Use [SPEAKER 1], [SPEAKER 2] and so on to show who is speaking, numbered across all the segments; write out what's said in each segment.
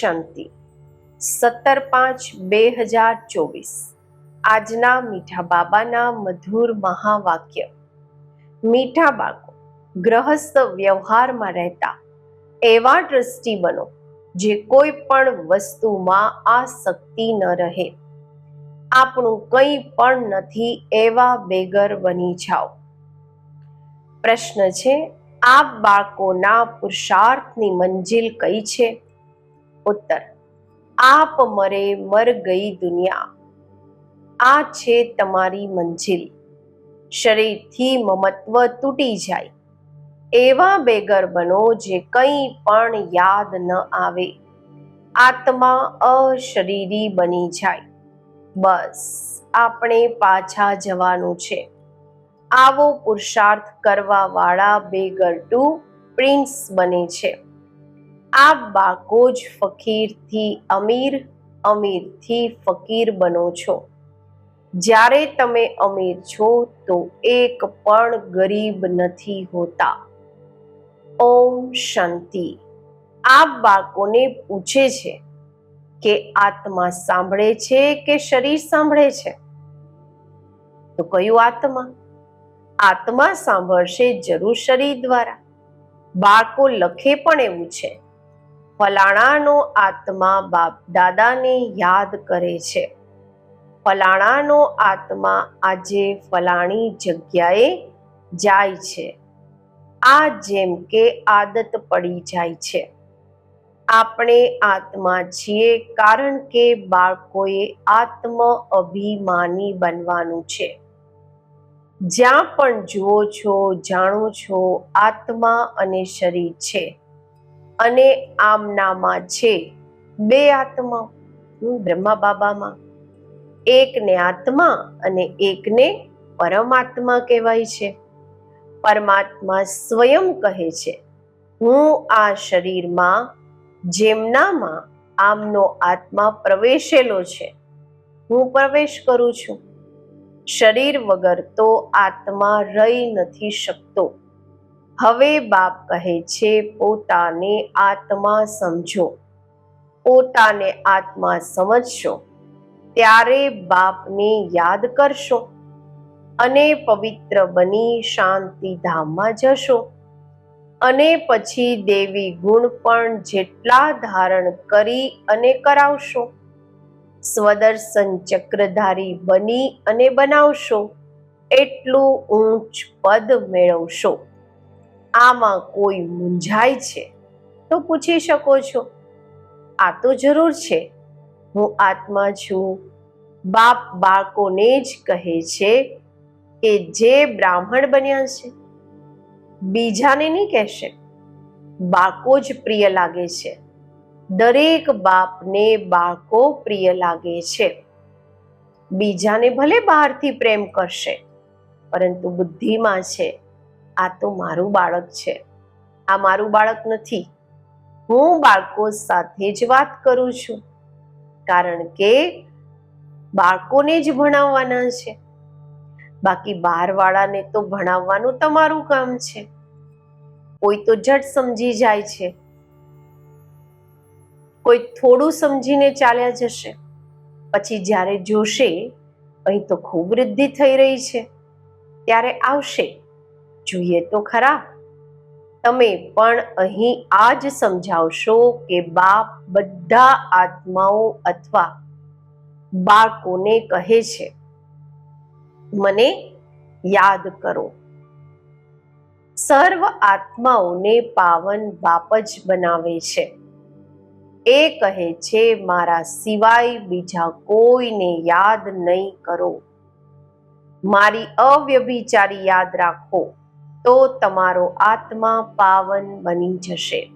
[SPEAKER 1] શાંતિ. સત્તર પાંચ બે હજાર ચોવીસ. આજના મીઠા બાબાના મધુર મહાવાક્ય. મીઠા બાળકો, ગ્રહસ્થ વ્યવહારમાં રહેતા એવા ટ્રસ્ટી બનો જે કોઈ પણ વસ્તુમાં આસક્તિ ન રહે. આપણું કંઈ પણ નથી એવા બેગર બની જાઓ. પ્રશ્ન છે આ બાળકોના પુરુષાર્થની મંજિલ કઈ છે? ઉત્તર. આપ મરે મર ગઈ દુનિયા. આ છે તમારી મંજિલ. શરીરથી મમત્વ તૂટી જાય. એવા બેગર બનો જે કંઈ પણ યાદ ન આવે. આત્મા અશરીરી બની જાય. બસ, આપણે પાછા જવાનું છે. આવો પુરુષાર્થ કરવા વાળા બેગર ટુ પ્રિન્સ બને છે. આ બાળકો જ ફકીરથી અમીર, અમીરથી ફકીર બનો છો. જ્યારે તમે અમીર છો તો એક પણ ગરીબ નથી હોતા. ઓમ શાંતિ. આ બાળકોને પૂછે છે કે આત્મા સાંભળે છે કે શરીર સાંભળે છે? તો કયું આત્મા? આત્મા સાંભળશે જરૂર શરીર દ્વારા. બાળકો લખે પણ એવું છે. ફલાણાનો આત્મા બાપ દાદાને યાદ કરે છે. ફલાણાનો આત્મા આજે ફલાણી જગ્યાએ જાય છે. આ જેમ કે આદત પડી જાય છે. આપણે આત્મા છીએ કારણ કે બાળકોએ આત્મ અભિમાની બનવાનું છે. જ્યાં પણ જુઓ છો, જાણો છો, આત્મા અને શરીર છે. અને આમનામાં છે. બે આત્મા હમ, બ્રહ્મા બાબામાં. એકને આત્મા અને એકને પરમાત્મા કહેવાય છે. પરમાત્મા સ્વયં કહે છે હું આ શરીરમાં જેમનામાં આમનો આત્મા પ્રવેશેલો છે હું પ્રવેશ કરું છું. શરીર વગર તો આત્મા રહી નથી શકતો. હવે બાપ કહે છે, પોતાને આત્મા સમજો. પોતાને આત્મા સમજશો, ત્યારે બાપને યાદ કરશો અને પવિત્ર બની શાંતિધામમાં જશો. અને પછી દેવી ગુણ પણ જેટલા ધારણ કરી અને કરાવશો, સ્વદર્શન ચક્રધારી બની અને બનાવશો, એટલું ઊંચ પદ મેળવશો. આમાં કોઈ મૂંઝાય છે તો પૂછી શકો છો. આ તો જરૂર છે. હું આત્મા છું. બાપ બાળકોને જ કહે છે કે જે બ્રાહ્મણ બન્યા છે. બીજાને નહીં કહેશે. બાળકો જ પ્રિય લાગે છે. દરેક બાપને બાળકો પ્રિય લાગે છે. બીજાને ભલે બહારથી પ્રેમ કરશે, પરંતુ બુદ્ધિમાં છે. આ તો મારું બાળક છે. આ મારું બાળક નથી. હું બાળકો સાથે જ વાત કરું છું. કારણ કે બાળકોને જ ભણાવવાના છે. બાકી બહારવાળાને તો ભણાવવાનું તમારું કામ છે. કોઈ તો જટ સમજી જાય છે. કોઈ થોડું સમજીને ચાલ્યા જશે. પછી જ્યારે જોશે, અહીં તો ખૂબ વૃદ્ધિ થઈ રહી છે. ત્યારે આવશે. જોઈએ તો ખરા. તમે પણ અહીં આ જ સમજાવશો કે બાપ બધા આત્માઓ અથવા બાળકોને કહે છે. મને યાદ કરો. સર્વ આત્માઓને પાવન બાપ જ બનાવે છે. એ કહે છે, મારા સિવાય બીજા કોઈને યાદ નહીં કરો. મારી અવ્યભિચારી યાદ રાખો. તો તમારો આત્મા પાવન બની જશે.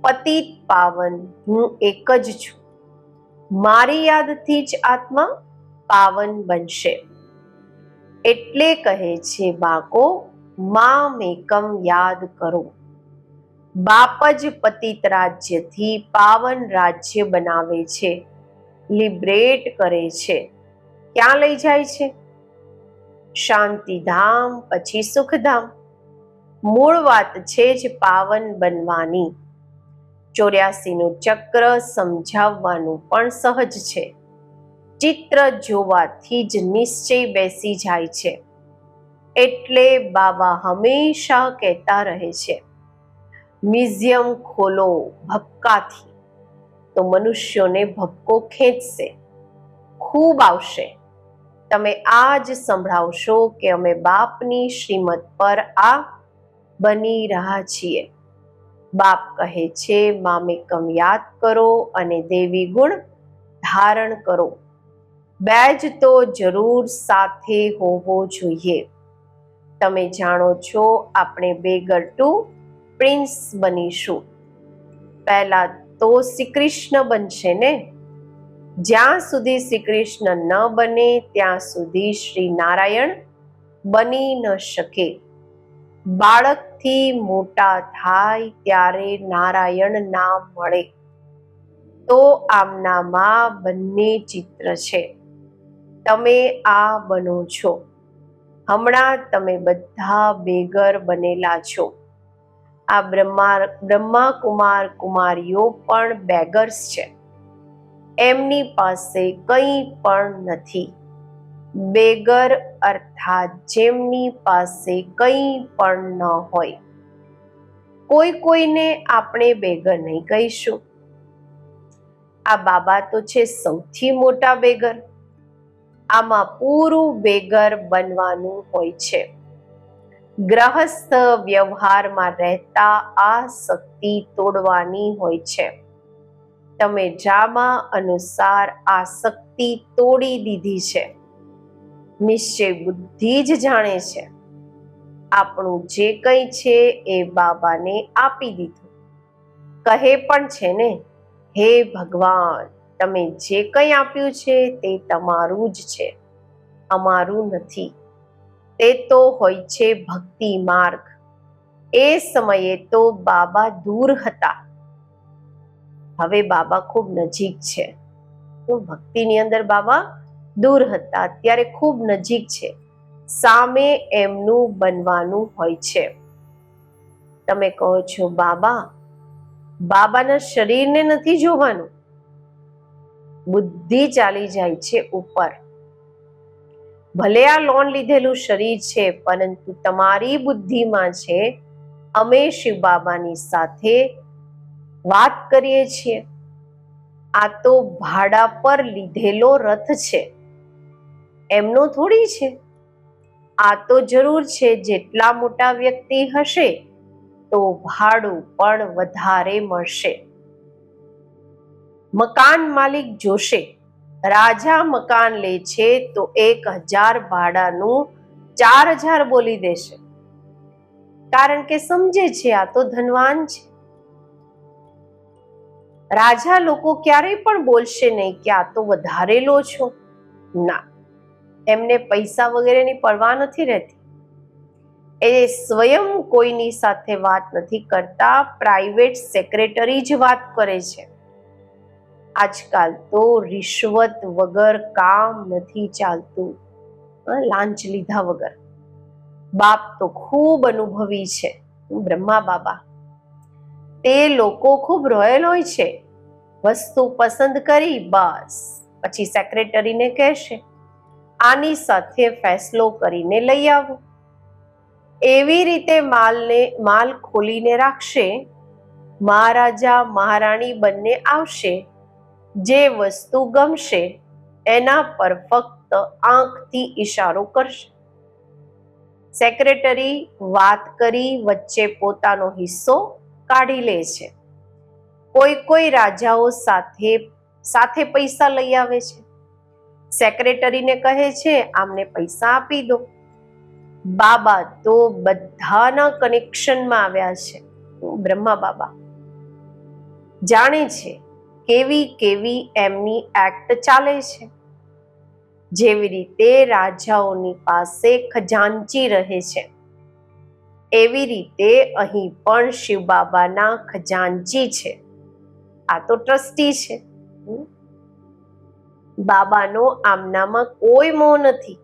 [SPEAKER 1] પતિત પાવન, હું એક જ છું. મારી યાદથી જ આત્મા પાવન બનશે. એટલે કહે છે બાકો મા મેકમ યાદ કરો. બાપ જ પતિત રાજ્યથી પાવન રાજ્ય બનાવે છે. લિબરેટ કરે છે. ક્યાં લઈ જાય છે? શાંતિધામ, પછી સુખધામ. મૂળ વાત છે જ પાવન બનવાની. ચોર્યાસીનું ચક્ર સમજાવવાનું પણ સહજ છે. ચિત્ર જોવાથી જ નિશ્ચય બેસી જાય છે. એટલે બાબા હંમેશા કહેતા રહે છે, મ્યુઝિયમ ખોલો ભપકાથી તો મનુષ્યોને ભપકો ખેંચશે. ખૂબ આવશે. તમે આ જ સંભળાવશો કે અમે બાપની શ્રીમત પર આ બની રહ્યા છીએ. બાપ કહે છે, મામેકમ યાદ કરો અને દેવી ગુણ ધારણ કરો. બે જ તો જરૂર સાથે હોવો જોઈએ. તમે જાણો છો, આપણે બેગર ટુ પ્રિન્સ બનીશું. પહેલા તો શ્રી કૃષ્ણ બનશે ને? જ્યાં સુધી શ્રી કૃષ્ણ ન બને, ત્યાં સુધી શ્રી નારાયણ બની ન શકે. બાળકથી મોટા થાય ત્યારે નારાયણ નામ મળે. તો આમનામાં બંને ચિત્ર છે. તમે આ બનો છો. હમણાં તમે બધા બેગર બનેલા છો. આ બ્રહ્મા બ્રહ્મા કુમાર કુમારીઓ પણ બેગર્સ છે. એમની પાસે કંઈ પણ નથી. બેગર અર્થાત જેમની પાસે કંઈ પણ ન હોય. કોઈ કોઈને આપણે બેગર નહીં કહીશું. આ બાબા તો છે સૌથી મોટા બેગર. આમાં પૂરું બેગર બનવાનું હોય છે. ગ્રહસ્થ વ્યવહારમાં રહેતા આ શક્તિ તોડવાની હોય છે. તમે ડ્રામા અનુસાર આ શક્તિ તોડી દીધી છે. નિશ્ચય બુદ્ધિ જ જાણે છે. આપણું જે કંઈ છે એ બાબાને આપી દીધું. કહે પણ છે ને, હે ભગવાન, તમે જે કંઈ આપ્યું છે તે તમારું જ છે. અમારું નથી. તે તો હોય છે ભક્તિ માર્ગ. એ સમયે તો બાબા દૂર હતા. હવે બાબા ખૂબ નજીક છે. હું ભક્તિની અંદર બાબા દૂર હતા. અત્યારે ખૂબ નજીક છે. સામે એમનું બનવાનું હોય છે. તમે કહો છો, બાબા, બાબાના શરીરને નથી જોવાનું? બુદ્ધિ ચાલી જાય છે ઉપર. ભલે આ લોન લીધેલું શરીર છે, પરંતુ તમારી બુદ્ધિમાં છે, અમે શિવ બાબાની સાથે વાત કરીએ છીએ, આ તો ભાડા પર લીધેલો રથ છે. એમનો થોડી છે. આ તો જરૂર છે, જેટલા મોટા વ્યક્તિ હશે, તો ભાડું પણ વધારે મળશે. મકાન માલિક જોશે, રાજા મકાન લે છે, તો એક હજાર ભાડાનું ચાર હજાર બોલી દેશે. કારણ કે સમજે છે, આ તો ધનવાન છે. રાજા લોકો ક્યારેય પણ બોલશે નહીં કે આ તો વધારે લો છો. ના, એમને પૈસા વગેરેની પરવા નથી રહેતી. એ સ્વયં કોઈની સાથે વાત નથી કરતા પ્રાઇવેટ સેક્રેટરી જ વાત કરે છે. આજકાલ તો રિશ્વત વગર કામ નથી ચાલતું. લાંચ લીધા વગર. બાપ તો ખૂબ અનુભવી છે. બ્રહ્મા બાબા. તે લોકો ખૂબ રોયલ હોય છે. વસ્તુ પસંદ કરી બસ. પછી સેક્રેટરીને કહેશે, આની સાથે ફેસલો કરીને લઈ આવો. એવી રીતે માલને, માલ ખોલીને રાખશે. મહારાજા, મહારાણી બંને આવશે. જે વસ્તુ ગમશે, એના પર ફક્ત આંખથી ઈશારો કરશે. સેક્રેટરી વાત કરી વચ્ચે પોતાનો હિસ્સો કાઢી લે છે. કોઈ કોઈ રાજાઓ સાથે સાથે પૈસા લઈ આવે છે. સેક્રેટરીને કહે છે, આમને પૈસા આપી દો. બાબા તો બધાના કનેક્શનમાં આવ્યા છે. બ્રહ્મા બાબા. જાણે છે કેવી કેવી એમની એક્ટ ચાલે છે. જેવી રીતે રાજાઓની પાસે ખજાનચી રહે છે. એવી રીતે અહીં પણ શિવ બાબાના ખજાનચી છે. આ તો ટ્રસ્ટી છે. બાબાનો આમનામાં કોઈ મોહ નથી.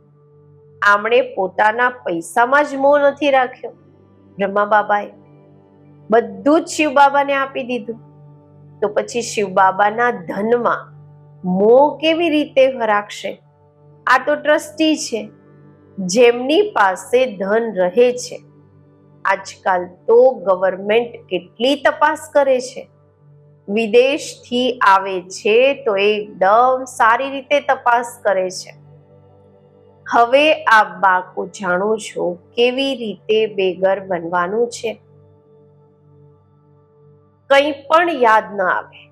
[SPEAKER 1] આમણે પોતાના પૈસામાં જ મોહ નથી રાખ્યો. બ્રહ્મા બાબાએ બધું જ શિવ બાબાને આપી દીધું. તો પછી શિવ બાબાના ધનમાં મોહ કેવી રીતે રાખશે? આ તો ટ્રસ્ટી છે. જેમની પાસે ધન રહે છે. આજકાલ તો ગવર્મેન્ટ કેટલી તપાસ કરે છે? વિદેશથી આવે છે તો એકદમ સારી રીતે તપાસ કરે છે. હવે આ બાળકો જાણો છો કેવી રીતે બેઘર બનવાનું છે? કંઈ પણ યાદ ન આવે.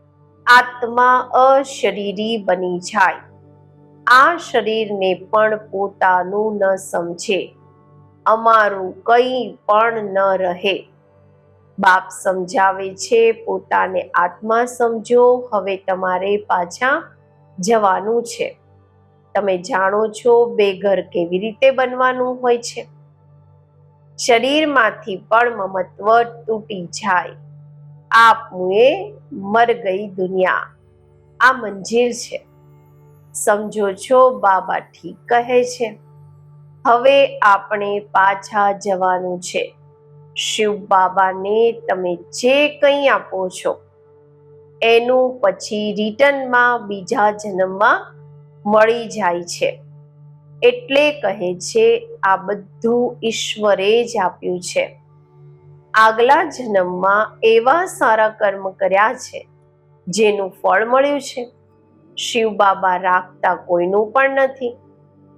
[SPEAKER 1] આત્મા અશરીરી બની જાય. આ શરીરને પણ પોતાનું ન સમજે. અમારું કંઈ પણ ન રહે. બાપ સમજાવે છે, પોતાને આત્મા સમજો, હવે તમારે પાછા જવાનું છે. તમે જાણો છો બેઘર કેવી રીતે બનવાનું હોય છે. શરીરમાંથી પણ મમત્વ તૂટી જાય. આપુએ મર ગઈ દુનિયા. આ મંજિર છે. સમજો છો, બાબા ઠીક કહે છે. હવે આપણે પાછા જવાનું છે. શિવ બાબાને તમે જે કંઈ આપો છો, એનું પછી રિટર્નમાં બીજા જન્મમાં મળી જાય છે. એટલે કહે છે, આ બધું ઈશ્વરે જ આપ્યું છે. આગલા જન્મમાં એવા સારા કર્મ કર્યા છે, જેનું ફળ મળ્યું છે. શિવ બાબા રાખતા કોઈનું પણ નથી.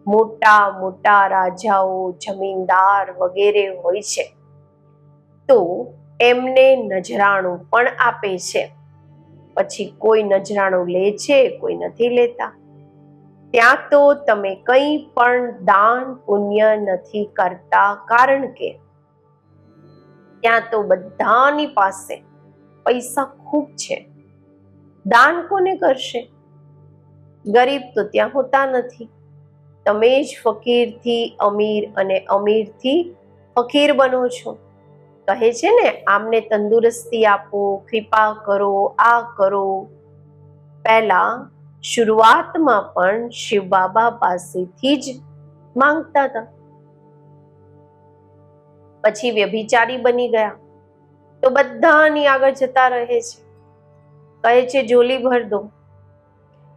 [SPEAKER 1] મોટા મોટા રાજાઓ, જમીનદાર વગેરે હોય છે. તો એમને નજરાણું પણ આપે છે. પછી કોઈ નજરાણું લે છે, કોઈ નથી લેતા. ત્યાં તો તમે કંઈ પણ દાન પુણ્ય નથી કરતા, કારણ કે ત્યાં તો બધાની પાસે પૈસા ખૂબ છે. દાન કોને કરશે? ગરીબ તો ત્યાં હોતા નથી. તમે જ ફકીરથી, અમીર અને અમીરથી ફકીર બનો છો. કહે છે ને, આમને તંદુરસ્તી આપો, કૃપા કરો, આ કરો. પહેલા શરૂઆતમાં પણ શિવ બાબા પાસેથી જ માંગતા હતા. પછી વ્યભિચારી બની ગયા. તો બધાની આગળ જતા રહે છે. કહે છે જોલી ભર દો.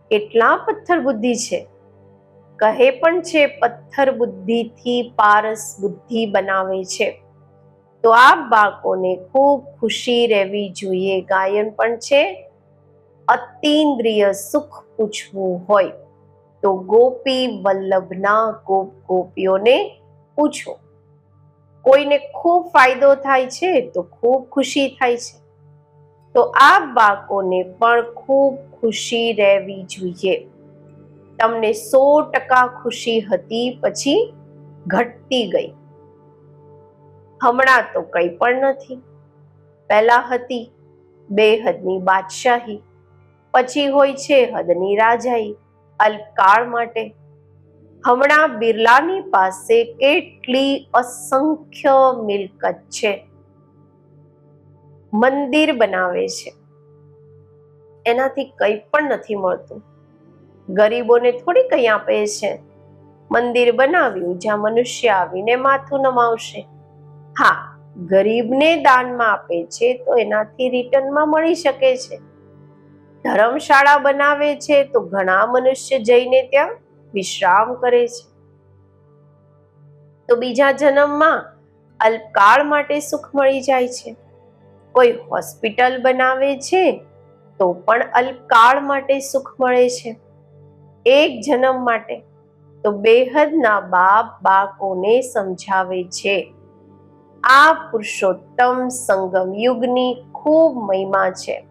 [SPEAKER 1] કેટલા પથ્થર બુદ્ધિ છે. કહે પણ છે, પથ્થર બુદ્ધિથી પારસ બુદ્ધિ બનાવે છે. તો આ બાળકોને ખૂબ ખુશી રહેવી જોઈએ. ગાયન પણ છે. અતિન્દ્રિય સુખ પૂછવું હોય તો ગોપી વલ્લભના ગોપ ગોપીઓને પૂછો. કોઈને ખૂબ ફાયદો થાય છે તો ખૂબ ખુશી થાય છે. તો આ બાળકોને પણ ખૂબ ખુશી રહેવી જોઈએ. તમને સો ટકા ખુશી હતી, પછી ઘટતી ગઈ. હમણાં તો કંઈ પણ નથી. પહેલા હતી બે હદની બાદશાહી, પછી હોય છે હદની રાજાઈ, અલ્પકાળ માટે. હમણાં બિરલાની પાસે કેટલી અસંખ્ય મિલકત છે. મંદિર બનાવે છે. એનાથી કંઈ પણ નથી મળતું. ગરીબોને થોડી કંઈ આપે છે. મંદિર બનાવ્યું, જ્યાં મનુષ્ય આવીને માથું નમાવશે. હા, ગરીબને દાનમાં આપે છે તો એનાથી રિટર્નમાં મળી શકે છે. ધર્મશાળા બનાવે છે તો ઘણા મનુષ્ય જઈને ત્યાં વિશ્રામ કરે છે. તો બીજા જન્મમાં અલ્પકાળ માટે સુખ મળી જાય છે. કોઈ હોસ્પિટલ બનાવે છે તો પણ અલ્પકાળ માટે સુખ મળે છે. એક જન્મ માટે. તો બેહદના બાપ બાળકોને સમજાવે છે. આ પુરુષોત્તમ સંગમ યુગની ખૂબ મહિમા છે.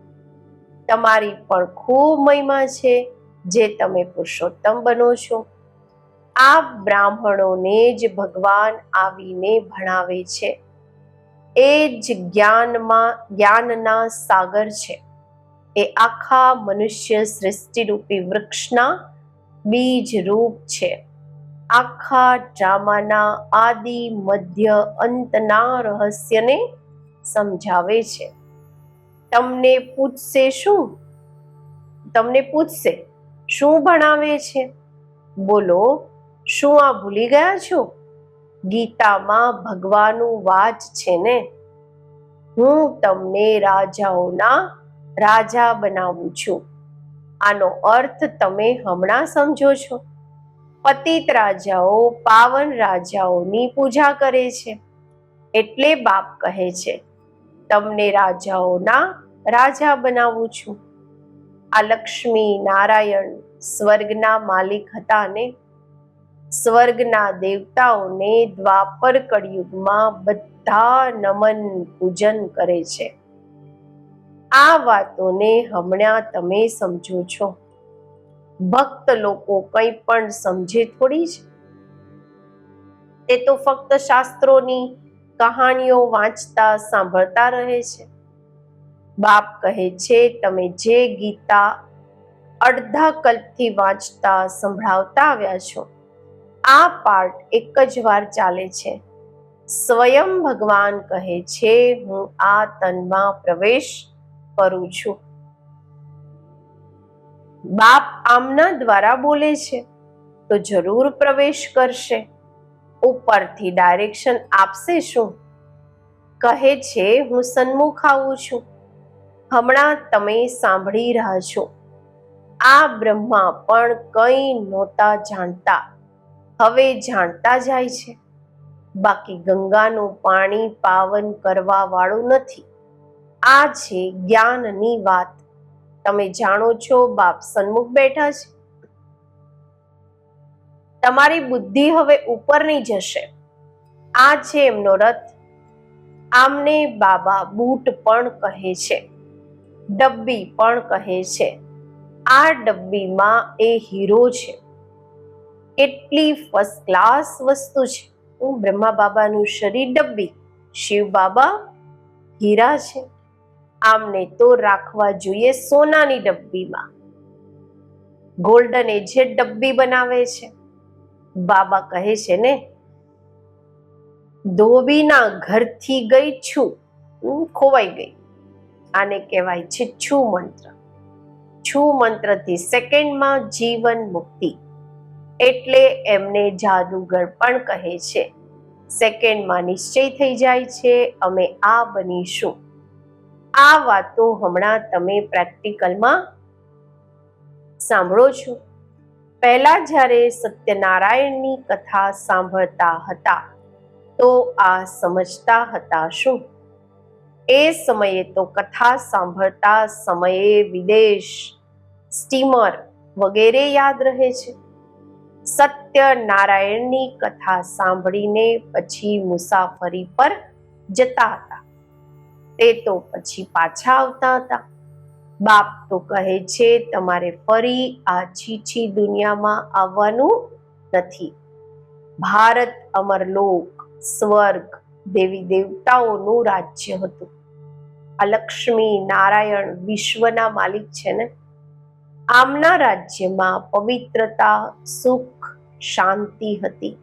[SPEAKER 1] તમારી પણ ખૂબ મહિમા છે જે તમે પુરુષોત્તમ બનો છો. આ બ્રાહ્મણોને જ ભગવાન આવીને ભણાવે છે. એ જ જ્ઞાનમાં, જ્ઞાનના સાગર છે. એ આખા મનુષ્ય સૃષ્ટિરૂપી વૃક્ષના બીજ રૂપ છે. આખા ડ્રામાના આદિ, મધ્ય, અંતના રહસ્યને સમજાવે છે. તમને પૂછશે શું? તમને પૂછશે, શું ભણાવે છે? બોલો, શું આ ભૂલી ગયા છો? ગીતામાં ભગવાનનું વાચ છે ને? હું તમને રાજાઓના રાજા બનાવું છું. આનો અર્થ તમે હમણાં સમજો છો. પતિત રાજાઓ પાવન રાજાઓની પૂજા કરે છે. એટલે બાપ કહે છે, તમને રાજાઓના રાજા બનાવું છું. આ લક્ષ્મી નારાયણ સ્વર્ગના માલિક હતા ને સ્વર્ગના દેવતાઓને દ્વાપર કળિયુગમાં બધા નમન પૂજન કરે છે. આ વાતોને હમણાં તમે સમજો છો. ભક્ત લોકો કંઈ પણ સમજે થોડી જ? તે તો ફક્ત શાસ્ત્રોની કહાણીઓ વાંચતા, સાંભળતા રહે છે. બાપ કહે છે, તમે જે ગીતા અડધા કલ્પથી વાંચતા, સંભળાવતા આવ્યા છો, આ પાઠ એક જ વાર ચાલે છે. સ્વયં ભગવાન કહે છે, હું આ તનમાં પ્રવેશ કરું છું. બાપ આમના દ્વારા બોલે છે, તો જરૂર પ્રવેશ કરશે. ઉપરથી ડાયરેક્શન આપશે શું? કહે છે, હું સન્મુખ આવું છું. હમણાં તમે સાંભળી રહ્યા છો. આ બ્રહ્મા પણ કંઈ નહોતા જાણતા. હવે જાણતા જાય છે. બાકી ગંગાનું પાણી પાવન કરવા વાળું નથી. આ છે જ્ઞાનની વાત. તમે જાણો છો બાપ સન્મુખ બેઠા છે? તમારી બુદ્ધિ હવે ઉપરની જશે. આ છે એમનો રથ. આમને બાબા બૂટ પણ કહે છે. ડબ્બી પણ કહે છે. આ ડબ્બીમાં એ હીરો છે. કેટલી ફર્સ્ટ ક્લાસ વસ્તુ છે. હું બ્રહ્મા બાબાનું શરીર ડબ્બી, શિવ બાબા હીરા છે. આમને તો રાખવા જોઈએ સોનાની ડબ્બીમાં. ગોલ્ડન જે ડબ્બી બનાવે છે. બાબા કહે છે ને, ધોબીના ઘરથી ગઈ છું ખોવાઈ ગઈ. આને કહેવાય છે છુ મંત્ર. છુ મંત્રથી સેકન્ડમાં જીવન મુક્તિ. એટલે એમને જાદુગર પણ કહે છે, સેકન્ડમાં નિશ્ચય થઈ જાય છે, અમે આ બનીશું. આ વાતો હમણાં તમે પ્રેક્ટિકલમાં સાંભળો છો. પહેલા જ્યારે સત્યનારાયણની કથા સાંભળતા હતા, તો આ સમજતા હતા શું? એ સમયે તો કથા સાંભળતા સમયે વિદેશ, સ્ટીમર વગેરે યાદ રહે છે. સત્યનારાયણની કથા સાંભળીને પછી મુસાફરી પર જતા હતા. તે તો પછી પાછા આવતા હતા. બાપ તો કહે છે, તમારે ફરી આ છીછી દુનિયામાં આવવાનું નથી. ભારત અમરલોક સ્વર્ગ, દેવી દેવતાઓનું રાજ્ય હતું. આ લક્ષ્મી નારાયણ વિશ્વના માલિક છે ને? આમના રાજ્યમાં પવિત્રતા, સુખ, શાંતિ હતી.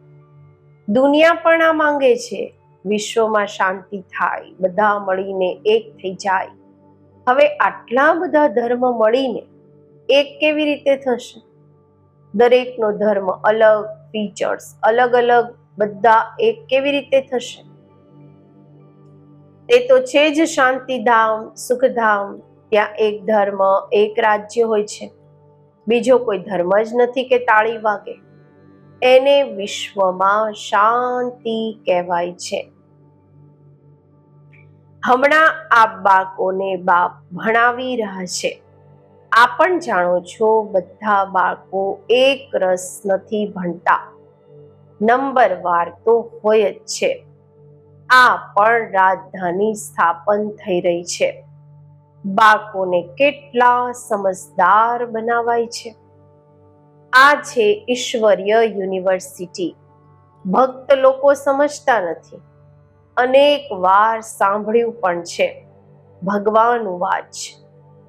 [SPEAKER 1] દુનિયા પણ આ માંગે છે. વિશ્વમાં શાંતિ થાય, બધા મળીને એક થઈ જાય. હવે આટલા બધા ધર્મ મળીને એક કેવી રીતે થશે? દરેકનો ધર્મ અલગ ફીચર્સ અલગ અલગ, બધા એક કેવી રીતે થશે? તે તો છે જ શાંતિધામ, સુખધામ, ત્યાં એક ધર્મ, એક રાજ્ય હોય છે. બીજો કોઈ ધર્મ જ નથી કે તાળી વાગે. એને વિશ્વમાં શાંતિ કહેવાય છે. હમણાં આ બાળકોને બાપ ભણાવી રહ્યા છે. આપ પણ જાણો છો, બધા બાળકો એક રસ નથી ભણતા. નંબર વાર તો હોય જ છે. આ પણ રાજધાની સ્થાપન થઈ રહી છે. બાળકોને કેટલા સમજદાર બનાવાય છે. આ છે ઈશ્વરીય યુનિવર્સિટી. ભક્ત લોકો સમજતા નથી. અનેક વાર સાંભળ્યું પણ છે. ભગવાન વાચ.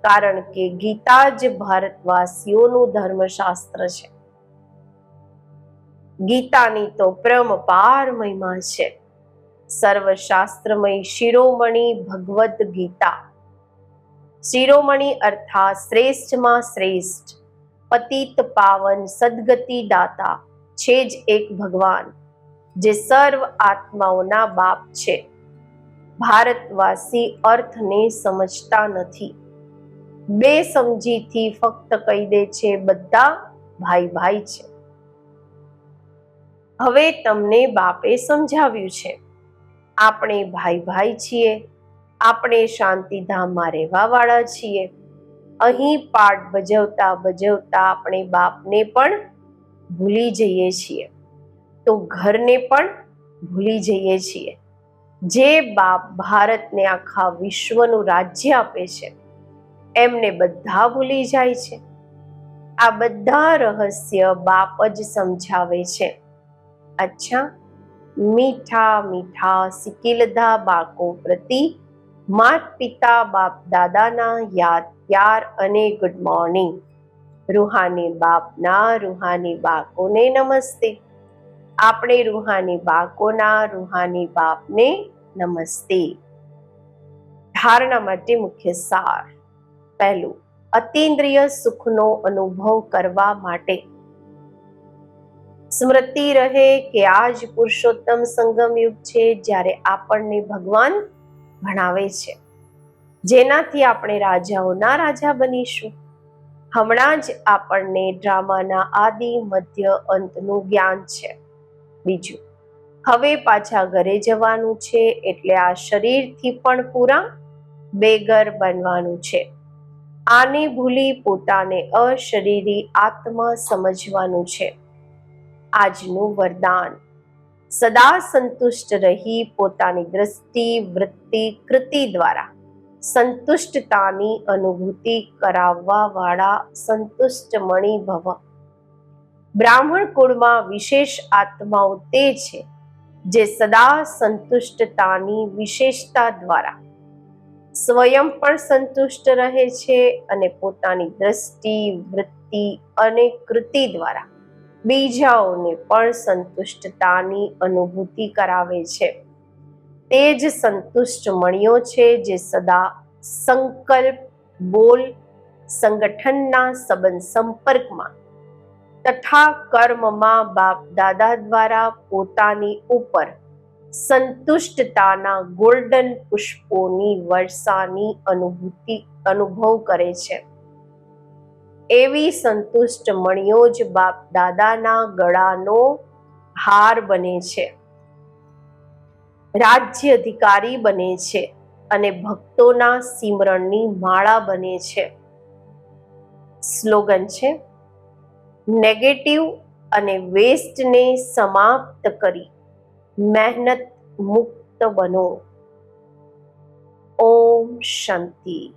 [SPEAKER 1] કારણ કે ગીતા જ ભારતવાસીઓનું ધર્મશાસ્ત્ર છે. ગીતાની તો પરમપાર મહિમા છે. સર્વશાસ્ત્રમય શિરોમણી ભગવદ્ ગીતા. શિરોમણી અર્થાત શ્રેષ્ઠમાં શ્રેષ્ઠ, પતિત પાવન સદગતિ દાતા, છે જ એક ભગવાન. જે સર્વ આત્માઓના બાપ છે. ભારતવાસી અર્થને સમજતા નથી. બે સમજીથી ફક્ત કહી દે છે, બધા ભાઈ ભાઈ છે. હવે તમને બાપે સમજાવ્યું છે. આપણે ભાઈ ભાઈ છીએ. આપણે શાંતિધામમાં રહેવા વાળા છીએ. અહીં પાઠ ભજવતા ભજવતા આપણે બાપને પણ ભૂલી જઈએ છીએ. તો ઘરને પણ ભૂલી જઈએ છીએ. જે બાપ ભારતને આખા વિશ્વનું રાજ્ય આપે છે, એમને બધા ભૂલી જાય છે. આ બધા રહસ્ય બાપ જ સમજાવે છે. અચ્છા, મીઠા મીઠા સિકિલધા બાળકો પ્રતિ માત પિતા બાપ દાદાના યાદ પ્યાર અને ગુડ મોર્નિંગ રૂહાની બાપના રૂહાની બાળકોને નમસ્તે. આપણે રૂહાની બાળકોના રૂહાની બાપને નમસ્તે. ધારણા માટે મુખ્ય સાર. પહેલું, અતિન્દ્રિય સુખનો અનુભવ કરવા માટે. સ્મૃતિ રહે કે આજ પુરુષોત્તમ સંગમ યુગ છે જ્યારે આપણને ભગવાન ભણાવે છે. જેનાથી આપણે રાજાઓના રાજા બનીશું. હમણાં જ આપણને ડ્રામાના આદિ મધ્ય અંતનું જ્ઞાન છે. બીજું. હવે પાછા ઘરે જવાનું છે એટલે આ શરીરથી પણ પૂરા બેગર બનવાનું છે. આને ભૂલી પોતાને અશરીરી આત્મા સમજવાનું છે. આજનું વરદાન. સદા સંતુષ્ટ રહી પોતાની દ્રષ્ટિ, વૃત્તિ, કૃતિ દ્વારા સંતુષ્ટતાની અનુભૂતિ કરાવવા વાળા સંતુષ્ટ મણિ ભવ બ્રાહ્મણ કુળમાં વિશેષ આત્માઓ તે છે, જે સદા સંતુષ્ટતાની વિશેષતા દ્વારા સ્વયં પણ સંતુષ્ટ રહે છે અને પોતાની દ્રષ્ટિ, વૃત્તિ અને કૃતિ દ્વારા બીજાઓને પણ સંતુષ્ટતાની અનુભૂતિ કરાવે છે. તે જ સંતુષ્ટ મણિયો છે જે સદા સંકલ્પ, બોલ, સંગઠનના સંબંધ સંપર્કમાં તથા કર્મમાં બાપ દાદા દ્વારા પોતાની ઉપર સંતુષ્ટતાના ગોલ્ડન પુષ્પોની વર્ષાની અનુભૂતિ અનુભવ કરે છે. એવી સંતુષ્ટ મણિયો જ બાપ દાદાના ગળાનો હાર બને છે. રાજ્ય અધિકારી બને છે અને ભક્તોના સિમરણની માળા બને છે. સ્લોગન છે નેગેટિવ અને વેસ્ટને સમાપ્ત કરી મહેનત મુક્ત બનો. ઓમ શાંતિ.